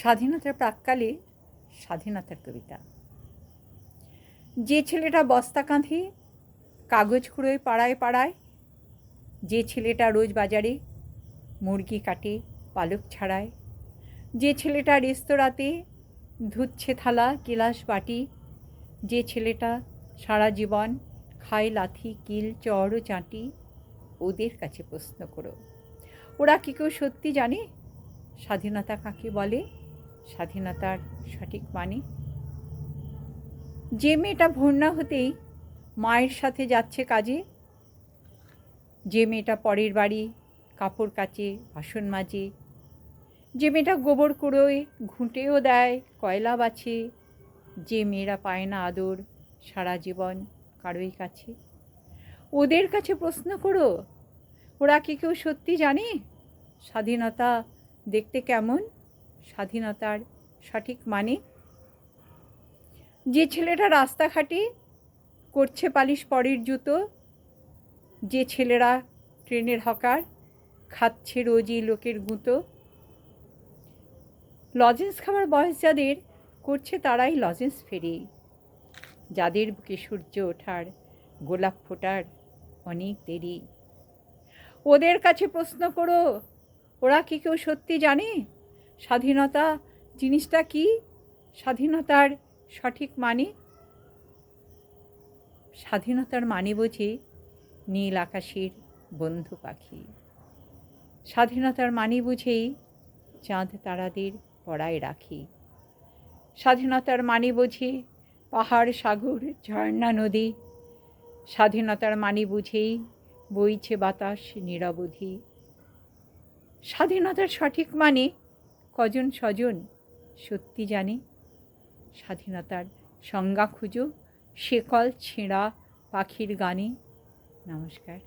স্বাধীনতার প্রাককালে স্বাধীনতার কবিতা। যে ছেলেটা বস্তা কাঁধে কাগজ কুড়োয় পাড়ায় পাড়ায়, যে ছেলেটা রোজ বাজারে মুরগি কাটে, পালক ছাড়ায়, যে ছেলেটা রেস্তোরাঁতে ধুচ্ছে থালা, গিলাস বাটি, যে ছেলেটা সারা জীবন খায় লাথি, কিল চড় চাঁটি, ওদের কাছে প্রশ্ন করো। ওরা কি কেউ সত্যি জানে? স্বাধীনতা কাকে বলে? স্বাধীনতার সঠিক মানে যে মেয়েটা না হতেই মায়ের সাথে যাচ্ছে কাজে, যে মেয়েটা পরের বাড়ি, কাপড় কাচে, বাসন মাজে, যে মেয়েটা গোবর কুড়োয়, ঘুঁটেও দেয়, কয়লা বাছে, যে মেয়েরা পায় না আদর, সারা জীবন কারোই কাছে। ওদের কাছে প্রশ্ন করো, ওরা কি কেউ সত্যি জানে? স্বাধীনতা দেখতে কেমন? স্বাধীনতার সঠিক মানে? যে ছেলেটা রাস্তাঘাটে করছে পালিশ পরের জুতো, যে ছেলেরা ট্রেনের হকার, খাচ্ছে রোজই লোকের গুঁতো। লজেন্স খাবার বয়স যাদের, করছে তারাই লজেন্স ফেরে। যাদের বুকে সূর্য ওঠার, গোলাপ ফোটার অনেক দেরি। ওদের কাছে প্রশ্ন করো, ওরা কি কেউ সত্যি জানে? স্বাধীনতা জিনিসটা কি? স্বাধীনতার সঠিক মানে? স্বাধীনতার মানে বোঝে নীল আকাশের বন্ধু পাখি। স্বাধীনতার মানে বুঝেই চাঁদ তারাদের পড়ায় রাখি। স্বাধীনতার মানে বুঝে পাহাড়, সাগর, ঝর্ণা, নদী। স্বাধীনতার মানে বুঝেই বইছে বাতাস, নিরবধি। স্বাধীনতার সঠিক মানে কজন স্বজন সত্যি জানে? স্বাধীনতার সংজ্ঞা খুঁজো। শেকল ছেঁড়া পাখির গানে। নমস্কার।